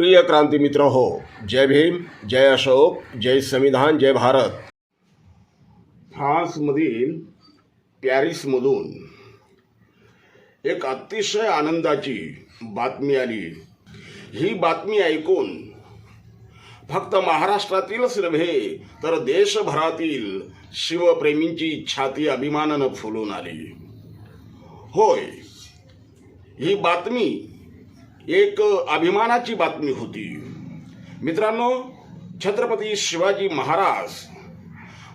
प्रिय क्रांती मित्र हो जय भीम जय अशोक जय संविधान जय भारत. फ्रान्समधील पॅरिसमधून एक अतिशय आनंदाची बातमी आली. ही बातमी ऐकून फक्त महाराष्ट्रातीलच नव्हे तर देशभरातील शिवप्रेमींची छाती अभिमानानं फुलून आली. होय ही बातमी एक अभिमानाची बातमी होती. मित्रांनो छत्रपती शिवाजी महाराज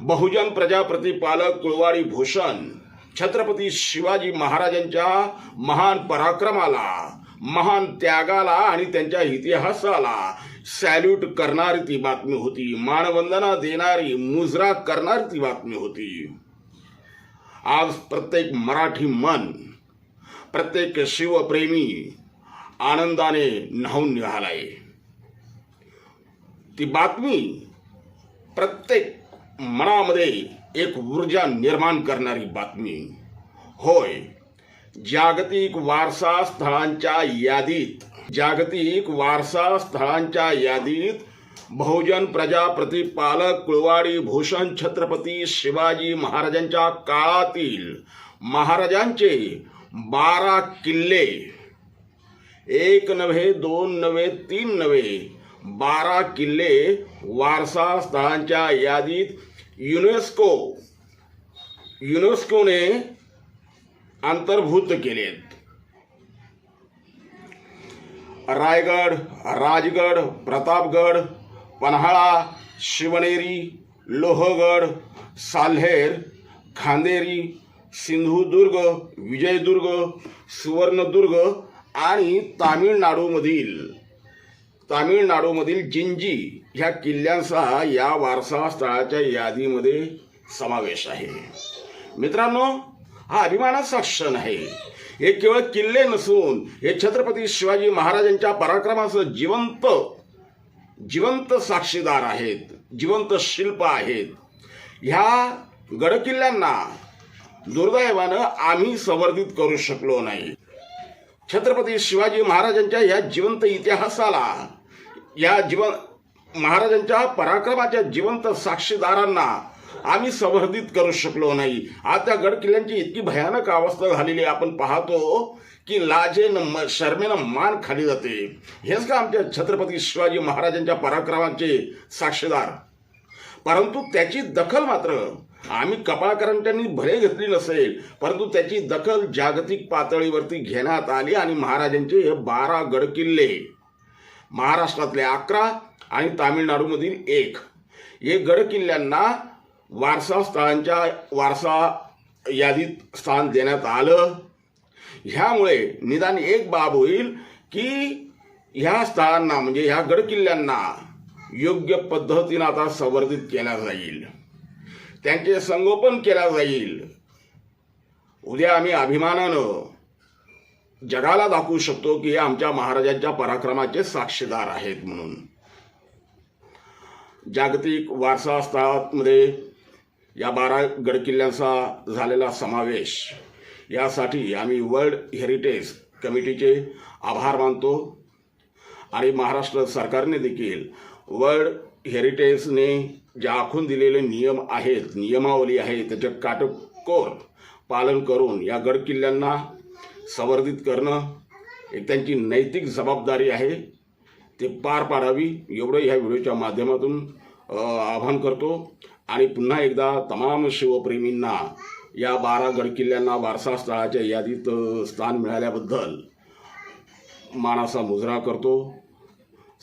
बहुजन प्रजा प्रतिपालक कुळवाडी भूषण छत्रपती शिवाजी महाराजांच्या महान पराक्रमाला महान त्यागाला आणि त्यांच्या इतिहासाला सॅल्यूट करणारी ती बातमी होती. मानवंदना देणारी मुजरा करणारी ती बातमी होती. आज प्रत्येक मराठी मन प्रत्येक शिवप्रेमी आनंदाने न्हावून निघालाय ती बातमी प्रत्येक मनामध्ये एक ऊर्जा निर्माण करणारी बातमी. होय जागतिक वारसा स्थळांच्या यादीत जागतिक वारसा स्थळांच्या यादीत बहुजन प्रजा प्रतिपालक कुळवाडी भूषण छत्रपती शिवाजी महाराजांच्या काळातील महाराजांचे बारा किल्ले एक नव्हे दोन नव्हे तीन नव्हे. बारा किल्ले वारसा स्थळांच्या यादीत युनेस्को युनेस्कोने अंतर्भूत केलेत. रायगड राजगड प्रतापगड पन्हाळा शिवनेरी लोहगड साल्हेर खांदेरी सिंधुदुर्ग विजयदुर्ग सुवर्णदुर्ग आणि तामिळनाडूमधील तामिळनाडूमधील जिंजी ह्या किल्ल्यांचा या वारसा स्थळाच्या यादीमध्ये समावेश आहे. मित्रांनो हा अभिमानाचा क्षण आहे. हे केवळ किल्ले नसून हे छत्रपती शिवाजी महाराजांच्या पराक्रमाचं जिवंत जिवंत साक्षीदार आहेत जिवंत शिल्प आहेत. ह्या गडकिल्ल्यांना दुर्दैवानं आम्ही संवर्धित करू शकलो नाही. छत्रपती शिवाजी महाराजांच्या या जिवंत इतिहासाला या जीवन महाराजांच्या पराक्रमाच्या जिवंत साक्षीदारांना आम्ही संवर्धित करू शकलो नाही. आज त्या गड किल्ल्यांची इतकी भयानक अवस्था झालेली आपण पाहतो की लाजेनं म शर्मेनं मान खाली जाते. हेच का आमच्या छत्रपती शिवाजी महाराजांच्या पराक्रमाचे साक्षीदार? परंतु त्याची दखल मात्र आम्ही कपाळकरांट्यांनी भले घेतली नसेल परंतु त्याची दखल जागतिक पातळीवरती घेण्यात आली आणि महाराजांचे हे बारा गडकिल्ले महाराष्ट्रातले अकरा आणि तामिळनाडूमधील एक. हे गडकिल्ल्यांना वारसा स्थळांच्या वारसा यादीत स्थान देण्यात आलं. ह्यामुळे निदान एक बाब होईल की ह्या स्थळांना म्हणजे ह्या गडकिल्ल्यांना योग्य पद्धतीनं आता संवर्धित केल्या जाईल. त्यांचे संगोपन केला जाईल. उद्या आम्ही अभिमानानं जगाला दाखवू शकतो की हे आमच्या महाराजांच्या पराक्रमाचे साक्षीदार आहेत म्हणून. जागतिक वारसा स्थळांमध्ये या बारा गडकिल्ल्यांचा झालेला समावेश यासाठी आम्ही वर्ल्ड हेरिटेज कमिटीचे आभार मानतो आणि महाराष्ट्र सरकारने देखील वर्ल्ड हेरिटेजने जे आखून दिलेले नियम आहेत नियमावली आहे त्याचे काटकोर पालन करून या गडकिल्ल्यांना संवर्धित करणं एक त्यांची नैतिक जबाबदारी आहे. ते पार पाडावी एवढं ह्या व्हिडिओच्या माध्यमातून आवाहन करतो. आणि पुन्हा एकदा तमाम शिवप्रेमींना या बारा गडकिल्ल्यांना वारसा स्थळाच्या यादीत स्थान मिळाल्याबद्दल मानाचा मुजरा करतो.